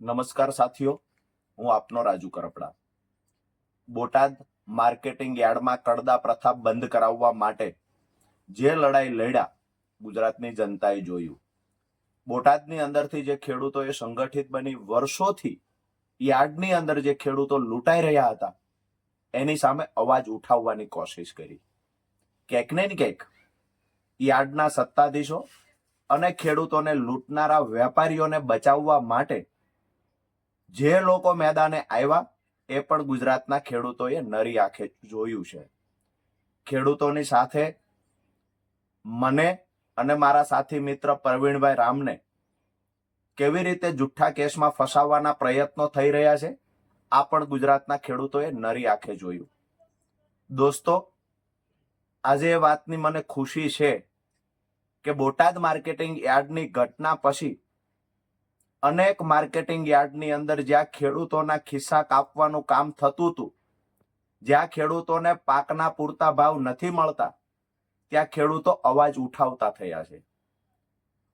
નમસ્કાર સાથીઓ, હું આપનો રાજુ કરપડા. બોટાદ માર્કેટિંગ યાર્ડમાં કડદા પ્રથા બંધ કરાવવા માટે જે લડાઈ લડ્યા, ગુજરાતની જનતાએ જોયું. બોટાદની અંદરથી જે ખેડૂતો એ સંગઠિત બની વર્ષોથી યાર્ડની અંદર જે ખેડૂતો લૂંટાઈ રહ્યા હતા, એની સામે અવાજ ઉઠાવવાની કોશિશ કરી. ક્યાંક ને ક્યાંક યાર્ડના સત્તાધીશો અને ખેડૂતોને લૂંટનારા વેપારીઓને બચાવવા માટે જે લોકો મેદાને આવ્યા એ પણ ગુજરાતના ખેડૂતોએ નરી આંખે જોયું છે. ખેડૂતોની સાથે મને અને મારા સાથી મિત્ર પ્રવીણભાઈ રામને કેવી રીતે જુઠ્ઠા કેસમાં ફસાવવાના પ્રયત્નો થઈ રહ્યા છે, આ પણ ગુજરાતના ખેડૂતોએ નરી આંખે જોયું. દોસ્તો, આજે એ વાતની મને ખુશી છે કે બોટાદ માર્કેટિંગ યાર્ડની ઘટના પછી અનેક માર્કેટિંગ યાર્ડની અંદર જ્યાં ખેડૂતોના ખિસ્સા કાપવાનું કામ થતું હતું, જ્યાં ખેડૂતોને પાકના પૂરતા ભાવ નથી મળતા, ત્યાં ખેડૂતો અવાજ ઉઠાવતા થયા છે.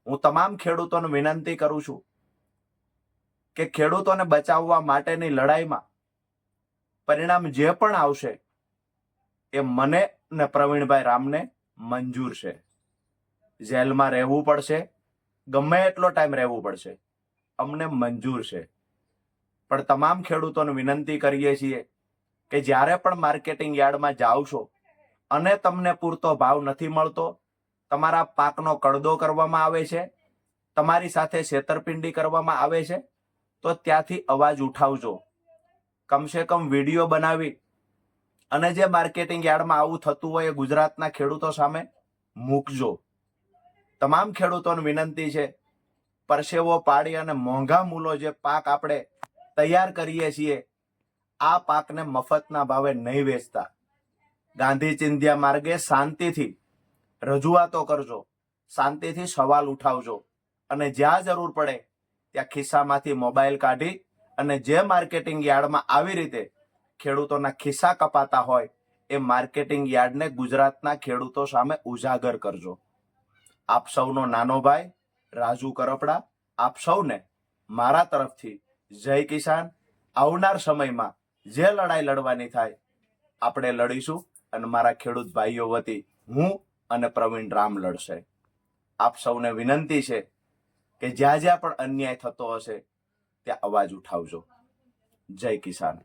હું તમામ ખેડૂતોને વિનંતી કરું છું કે ખેડૂતોને બચાવવા માટેની લડાઈમાં પરિણામ જે પણ આવશે એ મને ને પ્રવીણભાઈ રામને મંજૂર છે. જેલમાં રહેવું પડશે, ગમે એટલો ટાઈમ રહેવું પડશે. અમને મંજૂર છે. પણ તમામ ખેડૂતોને વિનંતી કરીએ છીએ કે જ્યારે પણ માર્કેટિંગ યાર્ડમાં જાઓ છો અને તમને પૂરતો ભાવ નથી મળતો, તમારા પાકનો કડદો કરવામાં આવે છે, તમારી સાથે છેતરપિંડી કરવામાં આવે છે, તો ત્યાંથી અવાજ ઉઠાવજો. કમસે કમ વીડિયો બનાવી અને જે માર્કેટિંગ યાર્ડમાં આવું થતું હોય એ ગુજરાતના ખેડૂતો સામે મૂકજો. તમામ ખેડૂતોને વિનંતી છે પરસેવો પાડી અને મોંઘા મૂલો જે પાક આપણે તૈયાર કરીએ છીએ, આ પાકને મફતના ભાવે નહીં વેચતા. ગાંધી ચિંધ્યા માર્ગે શાંતિથી રજૂઆતો કરજો, શાંતિથી સવાલ ઉઠાવજો અને જ્યાં જરૂર પડે ત્યાં ખિસ્સામાંથી મોબાઈલ કાઢી અને જે માર્કેટિંગ યાર્ડમાં આવી રીતે ખેડૂતોના ખિસ્સા કપાતા હોય, એ માર્કેટિંગ યાર્ડને ગુજરાતના ખેડૂતો સામે ઉજાગર કરજો. આપ સૌનો નાનો ભાઈ, રાજુ કરપડા આપ સૌને મારા તરફથી જય કિસાન. આવનાર સમયમાં જે લડાઈ લડવાની થાય, આપણે લડીશું અને મારા ખેડૂત ભાઈઓ વતી હું અને પ્રવીણ રામ લડશે. આપ સૌને વિનંતી છે કે જ્યાં જ્યાં પણ અન્યાય થતો હશે, ત્યાં અવાજ ઉઠાવજો. જય કિસાન.